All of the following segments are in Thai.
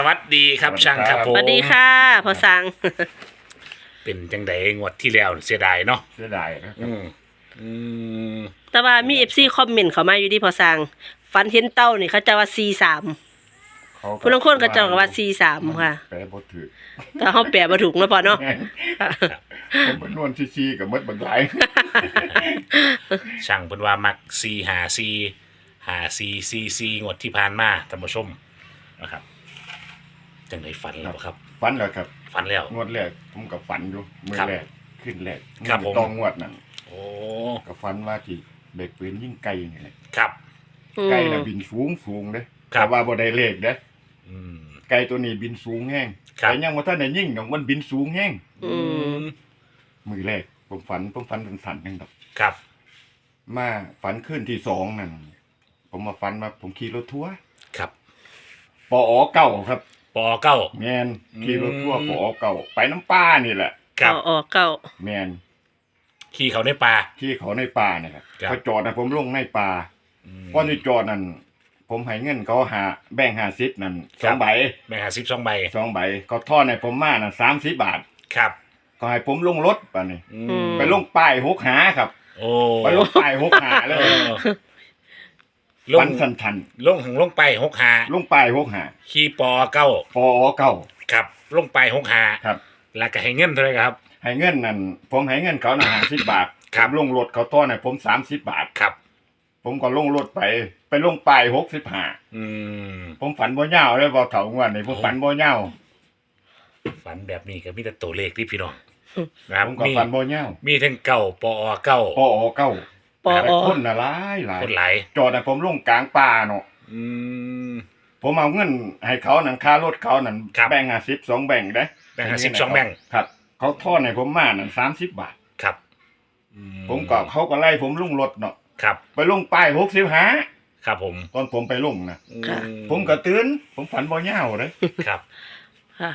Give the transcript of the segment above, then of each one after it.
สวัสดีครับสวัสดีช่างครับครับผมสวัสดีค่ะพอสัง เป็นจังไดงวดที่แล้วเสียดายเนาะเสียดายนะครับอืมอืมแต่ว่ามีเอฟซีคอมเมนต์เข้ามาอยู่ที่พอสังฟันเห็นเต้านี่เขาจะว่าซีสามเขาก็ผู้ลางคนก็จะว่าซีสามค่ะ แปลบ่ถือแต่เขาแปลมาถูกนะพอเนาะค่ะผมเป็นนวลซีๆกับมดบางหลายช่างเพิ่นว่ามักซีหาซีหาซีซีซีงวดที่ผ่านมาท่านผู้ชมนะครับ จังไดฝันแล้วบ่ครับ ฝันแล้วครับ ฝันแล้ว งวดแรกผมกับฝันอยู่มือครับแรกขึ้นแรกครับผม ต้องงวดนั่นโอ้กับฝันว่าที่เบรกปืนยิ่งไกลนี่แหละครับ อืมไกลน่ะบินสูงสูงเด้ครับ แต่ว่าบ่ได้เลขเด้อืม ไกลตัวนี้บินสูงแห้งครับ แต่ยังบ่ทันได้ยิ่งดอกมันบินสูงแห้งอืมมือแรกผมฝันผมฝันเป็นสันนึงดอก ครับ มาฝันขึ้นที่สองนั่นผมมาฝันว่าผมขี่รถทัวร์ครับปอเก่าครับป อเก้า แมนขี่รถทัวร์อืมปอเก่าไปน้ำป้านี่แหละ ครับ เอาออกเก้าแมนขี่เขาในป่า ที่เขาในป่าเนี่ยครับครับเขาจอดนะผมลงในป่าอืม ก่อนที่จอดนั่นผมให้เงินเขาหาแบ่งหาซิปนั่นคสรัอบ งใบแบ่งหาสิบสองใบ สองใบเขาทอดในผมมานั่นสามสิบบาทครับก็ให้ผมลงรถป่ะนี่อือืมมไปลงป้ายหกหาครับ โอ้ไปลงป้ายหกหาเลเอยอ ลฟังนสันทันลงของลงไปหกหาลงป้ายหกหาขี่ปอเก้าปอเก่าครับ ลงไปหกหาครับ แล้วก็ให้เงินเท่าไหรครับ ให้เงินนั่นผมให้เงินเขาน่ะหาสิบบาทครับผมลงรถเขาทอดในผมสามสิบบาท ครับ ผมก็ลงรถไป ไปลงป้ายหกสิบห้าอืม ผมฝันบ่ยาวเลยบ่เถ่างวันนี่ผมฝันบ่ยาวฝันแบบนี้ก็มีแต่ตัวเลขที่พี่น้องนะครับผมก็มีฝันบ่ยาวมีทั้งเก้าปอเก้าปอเก้า อแต่คนน่ะหลายหลายคนหลายจอดน่ะผมลงกลางป่าเนาะอืม ผมเอาเงินให้เขานั่นค่ารถเขานั่นครับ แบ่งห้าสิบสองแบ่งได้แบ่ง50สองแบ่งครับ เขาทอดให้ผมมานั่นสามสิบบาท ครับอืผมก็เขาก็ไล่ผมลงรถเนาะครับ ไปลงป้ายหกสิบห้าครับผมตอนผมไปลงนะอืผมก็ตื่นผมฝันบ่ยาวเลย ครับ ค่ะ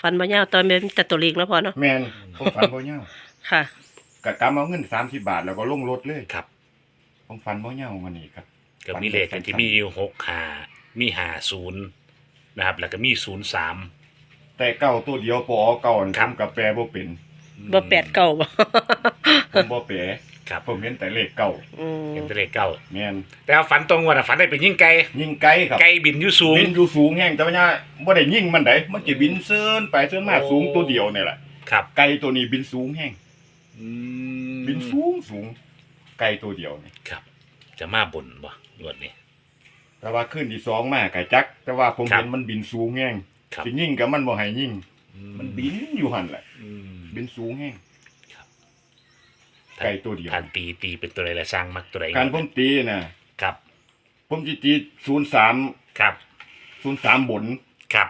ฟันบ่ยาวตอนเป็นแต่ตัวเล็กแล้วพอเนาะแมนผมฝันบ่ยาวค่ะ กะกำเอาเงินสามสิบบาทแล้วก็ลงรถเลยครับผมฝันบ่ยาววันนี้ครับ ก็มีเลขที่มีอยู่หกหามีหาศูนย์นะครับ แล้วก็มีศูนย์สามแต่เก้าตัวเดียวปอเก่านี่ครัผบมกับแปลบ่เป็นบ่แปดเก้าบ่ผมบ่แปลครับผมเห็นแต่เลขเก่าอืมเป็นตัวเลขเก้าแมนแต่ว่าฝันตรงวันอะฝันได้เป็นยิ่งไกลยิงไกลครับไกลบินอยู่สูงบินอยู่สูงแห้งแต่ว่าเนี่ยบ่ได้ยิงมันได้มันจะบินเซินไปเซินมาโอ้สูงตัวเดียวนี่แหละครับไก่ตัวนี้บินสูงแห้ง อืมบินสูงสูงไก่ตัวเดียวนี่ครับ จะมาบนบ่งวดนี้ แต่ว่าขึ้นที่สองมาไก่จัก แต่ว่าผมครับเห็นมันบินสูงแห้งครับ สิยิงกับมันบ่ให้ยิงอืมันบินอยู่หั่นแหละ อืมบินสูงแห้งครับไก่ตัวเดียวทานตีตีเป็นตัวอะไรละสร้างมักตัวไหนการผมตีน่ะ ครับ ผมสิตี03ครับ03บนครับ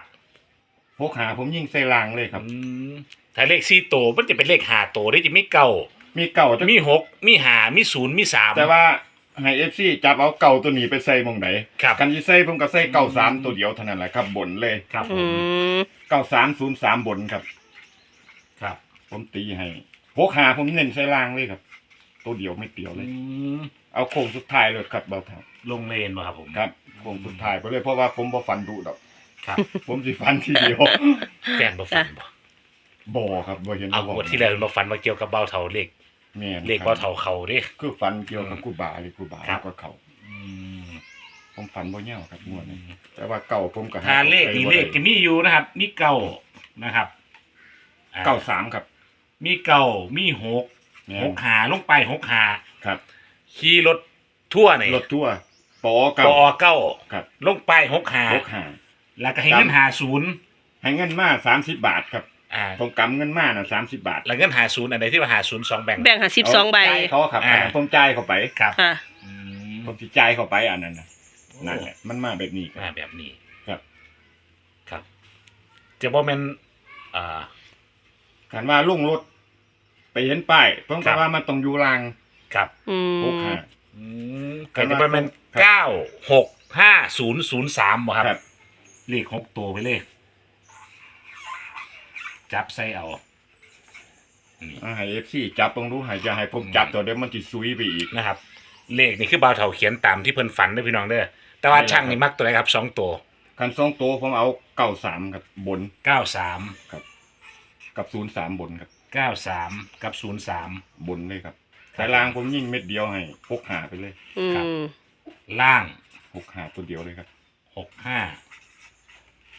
พกหาผมยิงใส่รางเลยครับ อืม ถ้าเลขสี่โตวมันจะเป็นเลขหาโตวได้จะมีเก้ามีเก่าจะมีหกมีหามีศูนย์มีสาม แต่ว่าให้เอฟซีจับเอาเก่าตัวนี้ไปใส่หมองไหนครับ กันที่ใส่ผมก็ใส่เก่าสามตัวเดียวเท่านั้นแหละครับบนเลยครับผอืมมเก่าสามศูนย์สามบนครับ ครับผมตีให้พกหาผมเน้นใส่ล่างเลยครับ ตัวเดียวไม่เตียวเลยอืมเอาโค้งสุดท้ายเลยครับเบาเท่าลงเลนมาครับผมครับโค้งสุดท้ายไปเลยเพราะว่าผมบ่ฟันดุดอก ครับผมสิฟันทีเดียว แฟนบ่ฟันบ่ บ่ครับบ่เห็นเอาบ่งวดที่แล้วมาฟันมาเกี่ยวกับเบ้าเถาเลขแม่นเลขเบ้าเถาเขาเด้คือฟันเกี่ยวกับกูบาเลยกูบาครับแล้วก็เขาอืมผมฟันบ่ยาวครับงวดนี้แต่ว่าเก่าผมก็หถ้าเลขนี่เลขจะมีอยู่นะครับ มีเก้านะครับอ่เก่าสามครับมีเก้ามีหกแม่หนกหาลงไปหกหาครับขี่รถทั่วนี่รถทั่วร์ปอปเก่าอเก้าครับลงไปหกหาพกหาแล้วก็ให้เงินหาศูนย์ให้เงินมาสามสิบบาทครับ อ่าผมกำเงินมาน่ะสามสิบบาทแล้วเงินหาศูนย์อันใดที่ว่าหาศูนย์สองแบ่งแบ่งหาสิบสองใบจ่ายเขาครับอ่าผมจ่ายเข้าไป ครับค่ะ อืมผมสิจ่ายเข้าไปอันนั้นนะนั่นแหละมันมาแบบนี้คมารับแบบนี้ครับ ครับจะบอกเป็นอ่าคันว่าลุงรถ ไปเห็นป้ายผมครัก็บ ว่ามันต้องอยู่รางครับอืพกมหาอืมครัก็บจะบอกเป็นครับ เก้าหกห้าศูนย์ศูนย์สามบ่ครับ ครับเลขหกตัวไปเลย จับใส่เอานี่อ่าให้เอฟซีจับตรงรู้ให้จะให้ผมจับตัวเดี๋ยวมันจิซุยไปอีก นะครับ เลขนี่คือบ่าวเถาเขียนตามที่เพิ่นฝันเด้อพี่น้องเด้อแต่ว่านี่แหละช่างนี่มักตัวไหนครับสองตัวคันสองตัวผมเอาเก้าสามครับบนเก้าสามกับศูนย์สามบนครับ เก้าสามกับศูนย์สาม บนเลยครับแต่ล่างผมยิ่งเม็ดเดียวให้หกหาไปเลยอืครับ มล่างหกหาตัวเดียวเลยครับหกห้า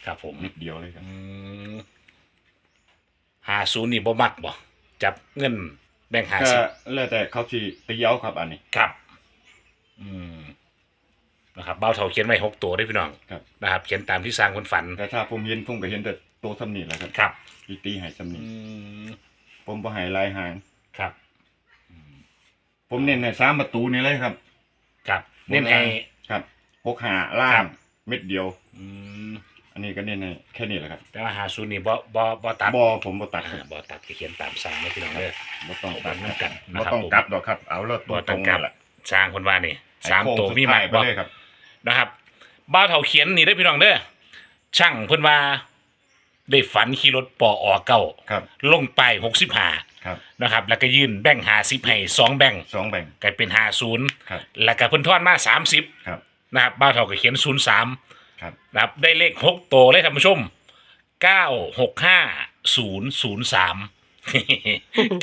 ครับผม เม็ดเดียวเลยครับ อืม หาศูนย์นี่บ่มักบ่จับเงินแบ่งหาก็สิบแล้วแต่เขาที่ตีเอาครับอันนี้ ครับ อืมนะครับเบ้าเท่าเขียนไว้หกตัวได้พี่น้องครับ นะครับ เขียนตามที่สร้างคนฝันแต่ถ้าผมเห็นผมก็เห็นแต่ตัวสำนีแหละครับครับตีตีให้สำนีอืมผมบ่ให้ลายหาง ครับ ผมเน้นในสามประตูนี่เลยครับครับเน้นให้ครับหกหาล่าครังบเม็ดเดียว อืม อันนี้ก็เน้นในแค่นี้แหละครับแต่ว่าหาศูนย์นี่บ่บ่บ่ตัดบอผมบ่ตัดคอ่ารับบ่ตัดก็เขียนตามสร้างนะพี่น้องเด้อ บ่ต้องตัดบ่ต้องกัดนะบ่ครับต้องผมกลับดอกครับ เอาแล้วตัวบ่ตต้รองงกลับ นั่นแหละสร้างคนว่านี่สามให้โค้งตัวสุดมีหมากท้ายไปบ่เลยครับ นะครับบ้าวเถาเขียนนี่ได้อพี่น้องเด้อช่างเพิ่นว่าได้ฝันขี่รถปออเก้าครับลงไปหกสิบห้าครับนะครับ แล้วก็ยื่นแบ่งหาสิบให้สองแบ่งสองแบ่งกลายเป็นหาศูนย์ครับแล้วก็เพิ่นทอนมาสามสิบครับนะครับบ้าวเถาก็เขียนศูนย์สาม ครับนะครับได้เลขหกตัวเลยท่านผู้ชมเก้าหกห้าศูนย์ศูนย์สาม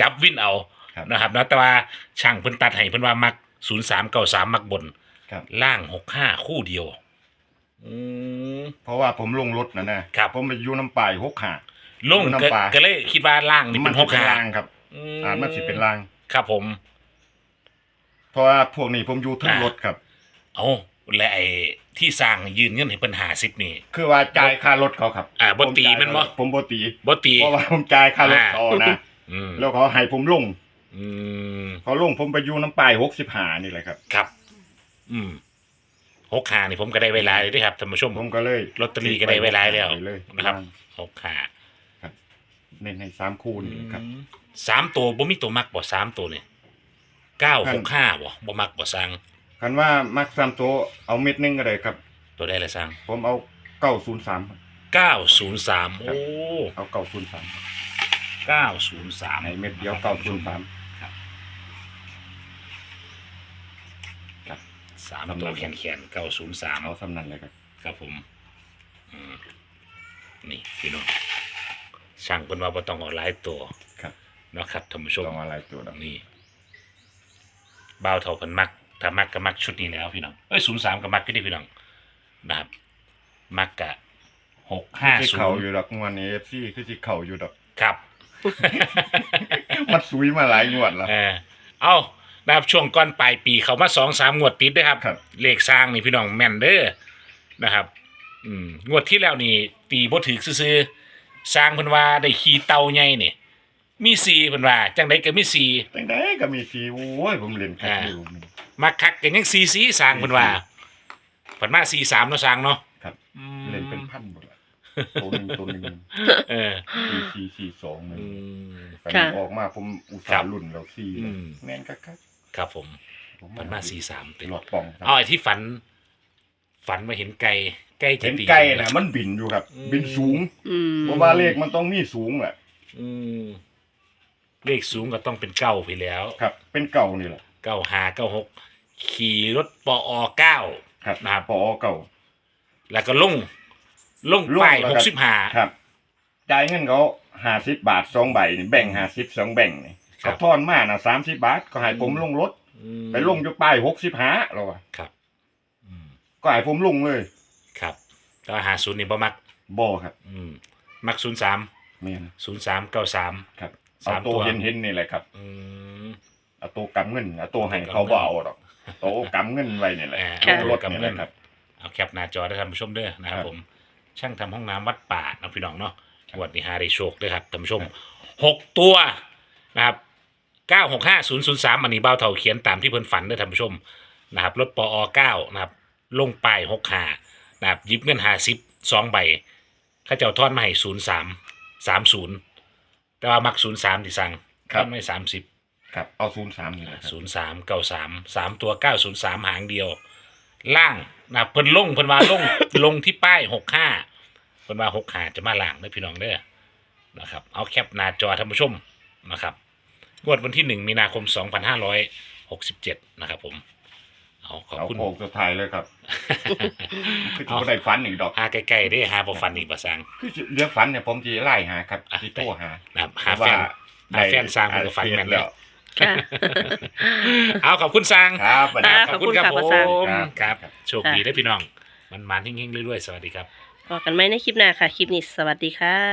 จับวินเอาครับนะครับนะแต่ว่าช่างเพิ่นตัดให้เพิ่นว่ามักศูนย์สามเก้าสามมักบน ครับ ล่างหกห้าคู่เดียว อืม เพราะว่าผมลงรถนะนะครับ ผมไปอยู่น้ำปลายหกหา ลงดูก็น้ำปลา ก็เลยคิดว่าล่างนี่เป็นหสิกเป็นห้าลางครับอ่ามันสิเป็นลาง ครับผม เพราะว่าพวกนี้ผมอยู่ทั้งอ่ารรถครับ เอาและไอ้ ที่สร้างยืนเงินให้เพิ่นหาสิบนี่ คือว่าจ่ายค่ารถเขาครับอ่าบ่ตีผจ่ายมันบ่ ผมบ่ตีบ่ตี เพราะว่าผมจ่ายค่ารถอ่าเขานะอืมแล้วเขาให้ผมลงอืมเขาลงผมไปอยู่น้ำปลายหกสิบหานี่แหละครับ ครับ อืมหกหานี่ผมก็ได้เวลาเลยเด้วยครับท่านผู้ชมผมก็เลยลอตเตอรี่ก็ได้เวลาแล้วไปเลยนะครับหกหาเน้นในสามคูนี่ครับอืมสามตัวบ่มีตัวมักบ่สามตัวเนี่ยเก้าหกห้าบ่บ่มักบ่สร้าง คันว่ามักสามตัวเอาเม็ดหนึงก็ได้ครับ ตัวได้ละสร้าง ผมเอาเก้าศูนย์สามเก้าศูนย์สามครับโอ้เอาเก้าศูนย์สามเก้าศูนย์สามในเม็ดเดียวเก้าศูนย์สาม สามตัวแขนแขนเก้าศูนย์สามเอาสำนันเลยครับ ครับผมอืมนี่พี่น้องช่างเป็นว่าบ่ต้องเอาหลายตัวครับ เนาะครับท่านผู้ชมต้องอะไรตัวดอกนี่บ่าวเท่าเพิ่นมัก ถ้ามักก็มักชุดนี้แล้วพี่น้องเอ้ยศูนย์สามก็มักก็ได้พี่น้องนะครับมักกะหกห้าที่ศูเข่านย์อยู่ดอกงวดนี้เอฟซีคือที่เข่าอยู่ดอก ครับ มันซุยมาหลายงวดแล้ว เออเอานะครับช่วงก่อนปลายปีเขามาสองสามงวดติดนะครับ ครับ เลขสร้างนี่พี่น้องแม่นเด้อนะครับ อืมงวดที่แล้วนี่ ตีบ่ถือซื่อๆสร้างเพิ่นว่าได้ขี่เต่าใหญ่นี่ มีสีเพิ่นว่าจังไดก็มีสี ตั้งแต่ก็มีสีโอ้ยผมเล่นคักอยู่ มาคักกันยังสีสีสร้างเพิ่นว่าเพิ่นมาสีสามเนาะสร้างเนาะครับ อืมเล่นเป็นพันหมดละตัวหนึ่งตัวหนึ่งเออสี่สี่สี่สองหนึ่งอืม ไปค่ะ ออกมาผมอุตครัส่าบห์รุ่นเราสี่อืมแน่นคักครับผมๆผมเพิ่นมาสีสามติหลอดป่องครับเอาไอ้ที่ฝัน ฝันมาเห็นไก่ไก่จะเห็นตี ไก่น่ะมันบินอยู่ครับ อืม บินสูงอืมเพราะว่าเลขมันต้องมีสูงแหละอืมเลขสูงก็ต้องเป็นเก้าไปแล้ว ครับ เป็นเก่านี่แหละเก้าห้าเก้าหก ขี่รถปอเก้าครับนะครับปอเก่า แล้วก็ลงลงลงป้ายแล้วหก็กสิบห้า ครับจ่ายเงินเขาห้าสิบบาทสองใบนี่แบ่งห้าสิบสองแบ่งนี่ครัเขาบ ทอนมาน่ะสามสิบบาท ก็ให้ผมอืมลงรถ ไปลงอยู่ป้ายหกสิบห้าเราอะครับอืมก็ให้ผมลงเลยครับก็หาศูนย์นี่บ่มักบ่ครับอืมมักศูนย์สามเมียนศูนย์สามเก้าสาม ครับสาเอามตัว ตัวเห็นเห็นๆนี่แหละครับ อืม เอาตัวกำเงินเอาตัวให้เขาบ่เอาหรอกตัวกำเงินไว้นี่แหละอ่าค่ะเอารถนี่แหละครับ เอาแคปหน้าจอได้ท่านผู้ชมเด้อนะครับครับผมช่างทำห้องน้ำวัดป่านะพี่น้องเนาะครับงวดนี้หาได้โชคด้วยครับท่านผู้ชมครับ หกตัวนะครับเก้าหกห้าศูนย์ศูนย์สามอันนี้เบ้าเท่าเขียนตามที่เพิ่นฝันเด้อท่านผู้ชมนะครับรถปอเก้านะครับลงป้ายหกห้านะครับหยิบเงินหาสิบสองใบเข้าเจ้าทอดมาให้ศูนย์สามสามศูนย์แต่ว่ามักศูนย์สามที่สั่งครัทบอดไม่สามสิบ ครับเอาศูนย์สามนี่แหละครับศูนย์สามเก้าสามสามตัวเก้าศูนย์สามหางเดียว ล่างนะเพิ่นลงเพิ่นว่าลง ลงที่ป้ายหกห้าเพิ่นว่าหกห้าจะมาล่างเด้อพี่น้องเด้อนะครับ เอาแคปหน้าจอท่านผู้ชมนะครับงวดวันที่หนึ่งมีนาคมสองพันห้าร้อยหกสิบเจ็ดนะครับผมเอเอาขอบเอาคุณ โค้งสุดท้ายเลยครับคือจะบ่ได้ฝันอีกดอก หาใกล้ๆได้หาบ่ฟันอีกบ่สร้างคือสิเรื่องฝันเนี่ยผมจะไล่หาครับอะที่โทรหานะครับหาแฟน หาแฟนสร้างมันก็ฝันแม่นแล้ว ค่ะ เอาขอบคุณสร้างครับสวัสดีอ่าครับขอบคุณครับขอบผคุณค่ะมครับครับ โชคดีได้อพี่น้อง มันมาทิ้งๆเรื่อยๆ สวัสดีครับ พอกันไหมในคลิปหน้าค่ะ คลิปนี้สวัสดีค่ะ